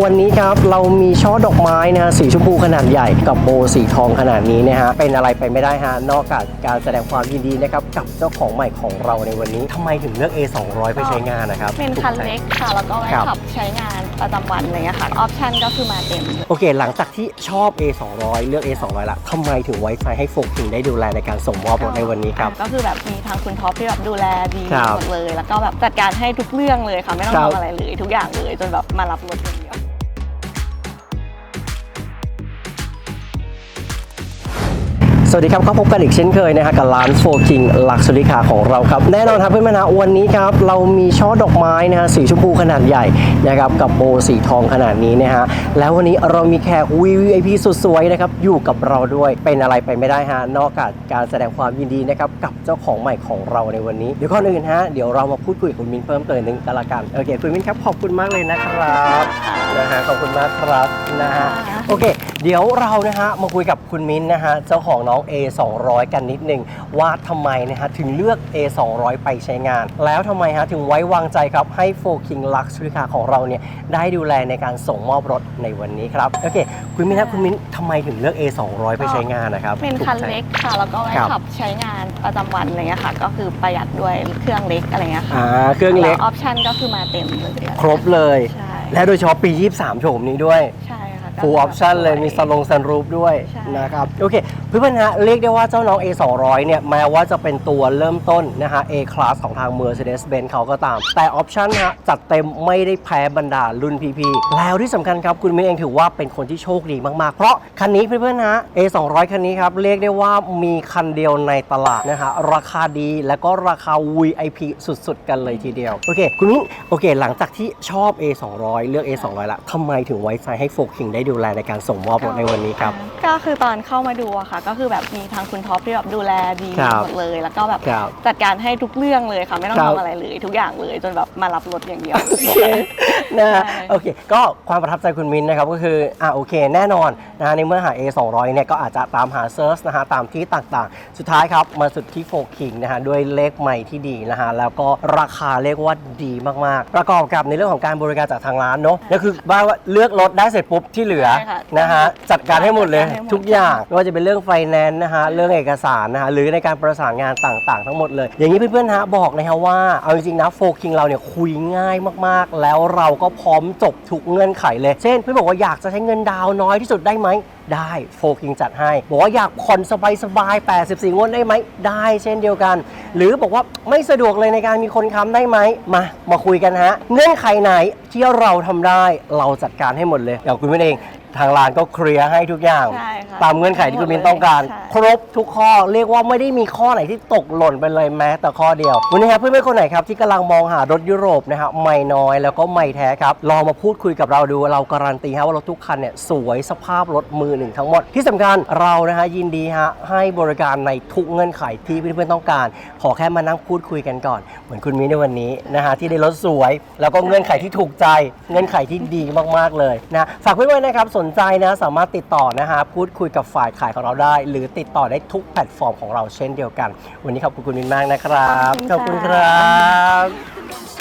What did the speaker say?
วันนี้ครับเรามีช่อดอกไม้นะฮะสีชมพูขนาดใหญ่กับโบสีทองขนาดนี้นะฮะเป็นอะไรไปไม่ได้ฮะนอกจากการแสดงความยินดีนะครับกับเจ้าของใหม่ของเราในวันนี้ทำไมถึงเลือก A 2 0 0ไปใช้งานนะครับเป็นคันเล็กค่ะ แล้วก็ไว้ครับ ขับใช้งานประจำวันอะไรเงี้ยค่ะ ออปชั่นก็คือมาเต็ม โอเค หลังจากที่ชอบ A 2 0 0เลือก A 2 0 0ละทำไมถึงไว้ใจให้โฟกถึงได้ดูแลในการส่งมอบรถในวันนี้ครับ ก็คือแบบมีทางคุณท็อปที่แบบดูแลดีครับหมดเลย แล้วก็แบบจัดการให้ทุกเรื่องเลยค่ะ ไม่ต้องครับ ทำอะไรเลยทุกอย่างเลยจนแบบมารับรถอย่างเดีย สวัสดีครับก็พบกันอีกเช่นเคยนะฮะกับร้านโฟกิงลักซ์ริคาของเราครับ แน่นอนครับเพื่อนๆนะวันนี้ครับเรามีช่อดอกไม้นะฮะสีชมพูขนาดใหญ่นะครับกับโบสีทองขนาดนี้นะฮะแล้ววันนี้เรามีแขก VVIP สุดสวยนะครับอยู่กับเราด้วยเป็นอะไรไปไม่ได้ฮะนอกจากการแสดงความยินดีนะครับกับเจ้าของใหม่ของเราในวันนี้เดี๋ยวก่อนอื่นฮะเดี๋ยวเรามาพูดคุยกับคุณมินเพิ่มเติมนึงกันละกันโอเคคุณมินครับขอบคุณมากเลยนะครับนะฮะขอบคุณมากครับนะฮะโอเค เดี๋ยวเรานะฮะมาคุยกับคุณมิ้นท์นะฮะเจ้าของน้อง A 200กันนิดนึงว่าทำไมนะฮะถึงเลือก A 200ไปใช้งาน แล้วทำไมฮะถึงไว้วางใจครับให้4 King Lux ริคาของเราเนี่ยได้ดูแลในการส่งมอบรถในวันนี้ครับ โอเค คุณมิ้นท์ครับคุณมิ้นท์ทำไมถึงเลือก A 200ไปใช้งานนะครับเป็นคันเล็กค่ะ แล้วก็ไว้ครับ ขับใช้งานประจำวันอะไรเงี้ยค่ะ ก็คือประหยัดด้วยเครื่องเล็กอะไรเงี้ยค่ะอ่าเครื่องเล็ก แล้วออปชั่นก็คือมาเต็มเลยครบเลย ใช่และโดยเฉพาะปี 23 โฉมนี้ด้วย ใช่ ค่ะก็ full option เลยมีสลงซันรูฟด้วยใช่ นะครับโอเคเพื่อนๆฮะเรียกได้ว่าเจ้าน้อง A 2 0 0 เนี่ยแม้ว่าจะเป็นตัวเริ่มต้นนะฮะ A class ของทาง Mercedes-Benz เขาก็ตาม แต่ออปชั่นฮะจัดเต็มไม่ได้แพ้บรรดารุ่นพี่ๆแล้วที่สำคัญครับ คุณมิ้นเองถือว่าเป็นคนที่โชคดีมากๆ เพราะคันนี้เพื่อนๆฮะ A 2 0 0 คันนี้ครับ เรียกได้ว่ามีคันเดียวในตลาดนะฮะราคาดีแล้วก็ราคา VIP สุดๆ กันเลยทีเดียวโอเคคุณมิ้นโอเค หลังจากที่ชอบ A 2 0 0 เลือก A 2 0 0 ละทำไมถึงไว้ใจให้โฟกิงได้ดูแลในการส่งมอบรถในวันนี้ครับ ก็คือตอนเข้ามาดูอะค่ะ ก็คือแบบมีทางคุณท็อปที่แบบดูแลดีครับหมดเลย แล้วก็แบบครับจัดการให้ทุกเรื่องเลยค่ะ ไม่ต้องครับทำอะไรเลยทุกอย่างเลยจนแบบมารับรถอย่างเดียวโอเคนะฮะใช่โอเค ก็ความประทับใจคุณมินนะครับก็คืออ่าโอเคแน่นอนนะฮะในเมื่อหา A 2 0 0เนี่ยก็อาจจะตามหาเซิร์ชนะฮะตามที่ต่างๆ สุดท้ายครับมาสุดที่โฟกิงนะฮะด้วยเลขใหม่ที่ดีนะฮะแล้วก็ราคาเรียกว่าดีมากๆ ประกอบกับในเรื่องของการบริการจากทางร้านเนาะก็คือว่าเลือกรถได้เสร็จปุ๊บที่เหลือใช่ค่ะนะฮะจัดการให้หมดเลยจัดการให้หมด ทุกอย่างไม่ว่าจะเป็นเรื่องไฟแนนซ์นะฮะเรื่องเอกสารนะฮะหรือในการประสานงานต่างๆ ทั้งหมดเลย อย่างนี้เพื่อนๆฮะบอกนะฮะว่าเอาจริงๆนะโฟกิงเราเนี่ยคุยง่ายมากๆ แล้วเราก็พร้อมจบทุกเงื่อนไขเลย เช่นเพื่อนบอกว่าอยากจะใช้เงินดาวน์น้อยที่สุดได้ไหมได้โฟกิงจัดให้บอกว่าอยากผ่อนสบายสบาย84 งวดได้ไหมได้เช่นเดียวกัน หรือบอกว่าไม่สะดวกเลยในการมีคนค้ำได้ไหมมามาคุยกันฮะ เงื่อนไขไหนที่เราทำได้เราจัดการให้หมดเลยอย่างคุณเพื่อนเอง ทางร้านก็เคลียร์ให้ทุกอย่าง ใช่ค่ะตามเงื่อนไขที่คุณมินต้องการ ใช่ ครบทุกข้อเรียกว่าไม่ได้มีข้อไหนที่ตกหล่นไปเลยแม้แต่ข้อเดียว วันนี้ครับเพื่อนๆคนไหนครับที่กำลังมองหารถยุโรปนะครับไม่น้อยแล้วก็ไม่แท้ครับลองมาพูดคุยกับเราดูเราการันตีฮะว่ารถทุกคันเนี่ยสวยสภาพรถมือหนึ่งทั้งหมด ที่สำคัญเรานะฮะยินดีฮะให้บริการในทุกเงื่อนไขที่เพื่อนๆต้องการ ขอแค่มานั่งพูดคุยกันก่อน เหมือนคุณมิ้นในวันนี้นะฮะที่ได้รถสวย แล้วก็เงื่อนไขที่ถูกใจ เงื่อนไขที่ดีมากๆเลยนะฝากเพื่อนๆนะครับสนใจนะสามารถติดต่อนะฮะพูดคุยกับฝ่ายขายของเราได้ หรือติดต่อได้ทุกแพลตฟอร์มของเราเช่นเดียวกัน วันนี้ขอบคุณคุณมินมากนะครับ ขอบคุณค่ะครับ